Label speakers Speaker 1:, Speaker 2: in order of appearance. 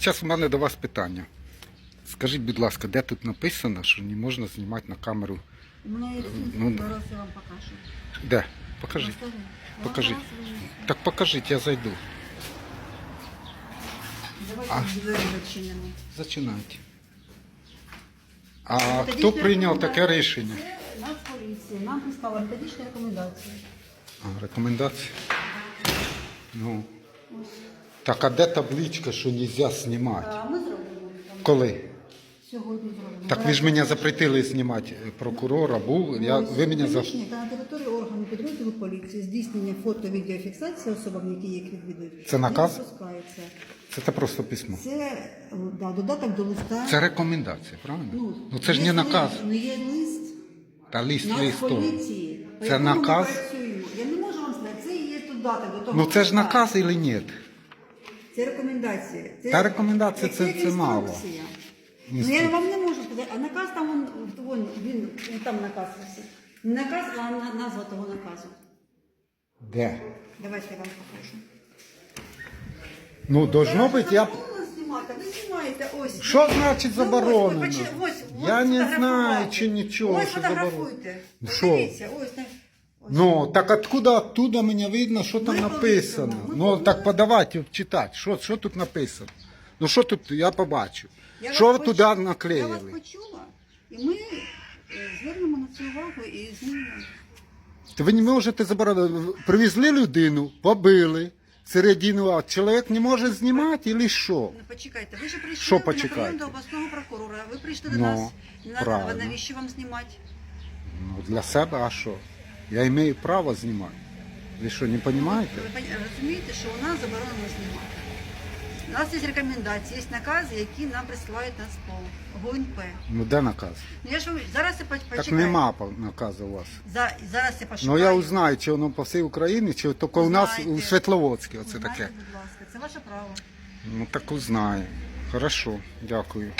Speaker 1: Зараз у мене до вас питання. Скажіть, будь ласка, де тут написано, що не можна знімати на камеру?
Speaker 2: У меня есть
Speaker 1: Ну,
Speaker 2: ну,
Speaker 1: да.
Speaker 2: раз я вам покажу.
Speaker 1: Де? Покажіть.
Speaker 2: Расскажи.
Speaker 1: Покажи. Так покажіть, я зайду.
Speaker 2: Давайте
Speaker 1: А.
Speaker 2: двері зачинимо.
Speaker 1: Зачинайте. А
Speaker 2: Методична
Speaker 1: хто прийняв таке рішення?
Speaker 2: Це Нацполіція. Нам прислала методичні рекомендації.
Speaker 1: А, рекомендації? Ну. Так, а де табличка, що не можна знімати?
Speaker 2: А ми зробимо там.
Speaker 1: Коли?
Speaker 2: Сьогодні зробимо.
Speaker 1: Так ви ж мене запретили знімати прокурора, був. Я, ви мене за...
Speaker 2: Приміщення та на території органу підрозділу поліції здійснення фото-відеофіксації особам, які їх відвідують.
Speaker 1: Це наказ?
Speaker 2: Не допускається.
Speaker 1: Це, це просто письмо.
Speaker 2: Це да, додаток до листа.
Speaker 1: Це рекомендація, правильно? Ну це ж
Speaker 2: є
Speaker 1: не наказ.
Speaker 2: лист, Ну є лист.
Speaker 1: Та ліст листов.
Speaker 2: Нацполіції. по
Speaker 1: Це
Speaker 2: якому ми
Speaker 1: наказ?
Speaker 2: працюємо. Я не можу вам сказати, це і є додаток до того.
Speaker 1: Ну це ж
Speaker 2: листа.
Speaker 1: наказ і ні?
Speaker 2: Це рекомендація. Це,
Speaker 1: Та рекомендація це- це мало.
Speaker 2: інструкція. Ну я вам не можу сказати, а наказ там вон, вон він там наказ висить. Не наказ, а на- назва того наказу.
Speaker 1: Де?
Speaker 2: Давайте я вам покажу.
Speaker 1: Ну, должно бути, я...
Speaker 2: Заборонено знімати, ви знімаєте ось.
Speaker 1: Що значить
Speaker 2: Ну,
Speaker 1: заборонено?
Speaker 2: Ось, ось, ось,
Speaker 1: Я не
Speaker 2: фотографувати.
Speaker 1: знаю, чи нічого,
Speaker 2: Ось
Speaker 1: що
Speaker 2: фотографуйте.
Speaker 1: Ну, що?
Speaker 2: Подивіться, ось так.
Speaker 1: Ну, так откуда оттуда мені видно, що там написано? Ну, так подавайте читати, що, що тут написано? Ну, що тут, я побачив.
Speaker 2: Я
Speaker 1: Що ви туди
Speaker 2: Я вас
Speaker 1: наклеїли?
Speaker 2: почула, і ми е, звернемо на це увагу і знімемо.
Speaker 1: Та ви не можете заборонити. Привезли людину, побили, середину, а чоловік не може знімати, і що?
Speaker 2: Ну, почекайте, ви ж прийшли
Speaker 1: Що
Speaker 2: на
Speaker 1: почекайте?
Speaker 2: прийом до обласного прокурора. Ви прийшли до
Speaker 1: Ну,
Speaker 2: нас. Не
Speaker 1: правильно.
Speaker 2: навіщо вам знімати?
Speaker 1: Ну, для себе, а що? Я маю право знімати. Ви що, не розумієте?
Speaker 2: Ви розумієте, що у нас заборонено знімати. У нас є рекомендації, є накази, які нам присилають Нацпол, ГУНП.
Speaker 1: Ну, де наказ?
Speaker 2: Ну я ж вам- зараз я поч-
Speaker 1: Так нема наказу у вас.
Speaker 2: За, зараз я пошукаю.
Speaker 1: Ну я узнаю, чи воно по всій Україні, чи тільки у нас у. Світловодській оце
Speaker 2: Узнайте,
Speaker 1: таке.
Speaker 2: будь ласка, це ваше право.
Speaker 1: Ну так узнаю. Хорошо, дякую.